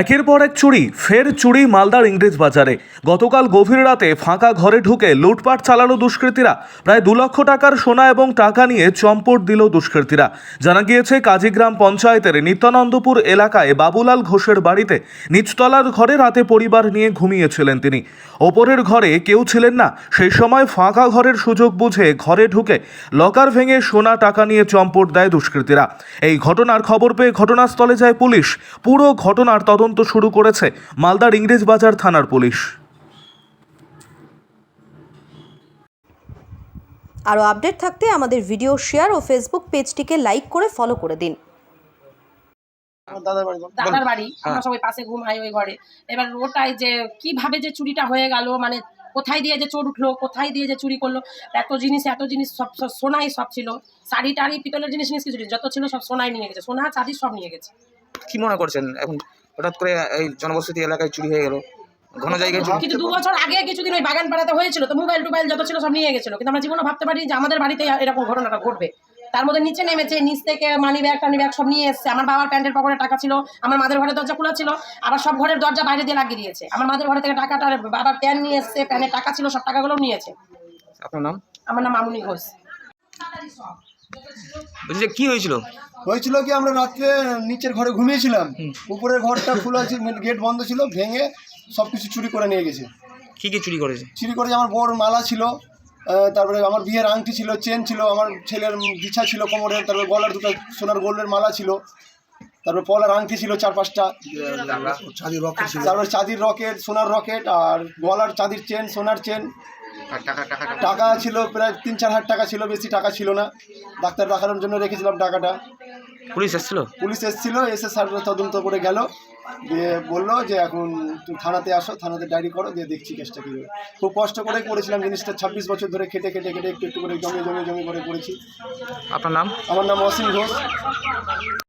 একের পর এক চুরি, ফের চুরি মালদার ইংরেজ বাজারে। গতকাল গভীর রাতে ফাঁকা ঘরে ঢুকে লুটপাট চালানো দুষ্কৃতীরা। প্রায় দু লক্ষ টাকার সোনা এবং টাকা নিয়ে চম্পট দিল দুষ্কৃতীরা। জানা গিয়েছে, কাজীগ্রাম পঞ্চায়েতের নিত্যানন্দপুর এলাকায় বাবুলাল ঘোষের বাড়িতে নিচতলার ঘরে রাতে পরিবার নিয়ে ঘুমিয়েছিলেন তিনি। ওপরের ঘরে কেউ ছিলেন না। সেই সময় ফাঁকা ঘরের সুযোগ বুঝে ঘরে ঢুকে লকার ভেঙে সোনা, টাকা নিয়ে চম্পট দেয় দুষ্কৃতীরা। এই ঘটনার খবর পেয়ে ঘটনাস্থলে যায় পুলিশ। পুরো ঘটনার তদন্ত শুরু করেছে মালদার ইংরেজ বাজার থানার পুলিশ। আরও আপডেট থাকতে আমাদের ভিডিও শেয়ার ও ফেসবুক পেজটিকে লাইক করে ফলো করে দিন। দাদার বাড়ি দাদার বাড়ি আমরা হ্যাঁ। সবাই পাশে ঘুমাই ওই ঘরে। এবার ওটাই যে কীভাবে যে চুরিটা হয়ে গেল মানে কোথায় দিয়ে যে চোর উঠল কোথায় দিয়ে যে চুরি করল এত জিনিস এত জিনিস সব সব সোনাই সব ছিল। শাড়ি টাড়ি পিতলের জিনিস জিনিস কিছু যত ছিল সব সোনাই নিয়ে গেছে। সোনা চাঁদি সব নিয়ে গেছে। কি মনে করছেন এখন? হঠাৎ করে এই জনবসতি এলাকায় চুরি হয়ে গেল। ঘন জায়গায় চুরি। কিন্তু দু বছর আগে কিছুদিন ওই বাগান পাড়াতে হয়েছিল তো মোবাইল টোবাইল যত ছিল সব নিয়ে গেছিল। কিন্তু আমরা জীবনে ভাবতে পারি যে আমাদের বাড়িতে এরকম ঘটনাটা ঘটবে। তার মধ্যে নিচে নেমেছে নিচ থেকে মানি ব্যাগ টানি ব্যাগ সব নিয়ে এসছে। আমার বাবার প্যান্টের পকেটে টাকা ছিল আমার মাদের ঘরের দরজা খোলা ছিল আবার সব ঘরের দরজা বাইরে দিয়ে লাগিয়ে দিয়েছে। আমার মাদের ঘরে থেকে টাকাটা বাবার প্যান নিয়ে এসছে প্যানের টাকা ছিল সব টাকাগুলো নিয়েছে। আপনার নাম? আমার নাম মামুনি ঘোষ। বলছি কি হয়েছিল? হয়েছিল কি আমরা রাত্রে নিচের ঘরে ঘুমিয়েছিলাম। উপরের ঘরটা খোলা ছিল গেট বন্ধ ছিল ভেঙে সব কিছু চুরি করে নিয়ে গেছে। কি কি চুরি করেছে? চুরি করে আমার বড় মালা ছিল তারপরে আমার বিয়ের আংটি ছিল চেন ছিল আমার ছেলের বিছা ছিল কোমরের তারপরে গলার দুটো সোনার গোল্ডের মালা ছিল তারপরে পলার আংটি ছিল চার পাঁচটা। তারপরে চাঁদির রকেট সোনার রকেট আর গলার চাঁদির চেন সোনার চেন টাকা টাকা টাকা। ছিল প্রায় তিন চার হাজার টাকা ছিল বেশি টাকা ছিল না। ডাক্তার দেখানোর জন্য রেখেছিলাম টাকাটা। পুলিশ এসেছিল? পুলিশ এসেছিল এসে স্যার তদন্ত করে গেল। দিয়ে বলল যে এখন তুমি থানাতে আসো থানাতে ডায়েরি করো দিয়ে দেখছি কেসটা কী। খুব কষ্ট করে করেছিলাম জিনিসটা ছাব্বিশ বছর ধরে খেটে খেটে খেটে একটু একটু করে জমে জমে জমে করে করেছি। আপনার নাম? আমার নাম অসীম ঘোষ।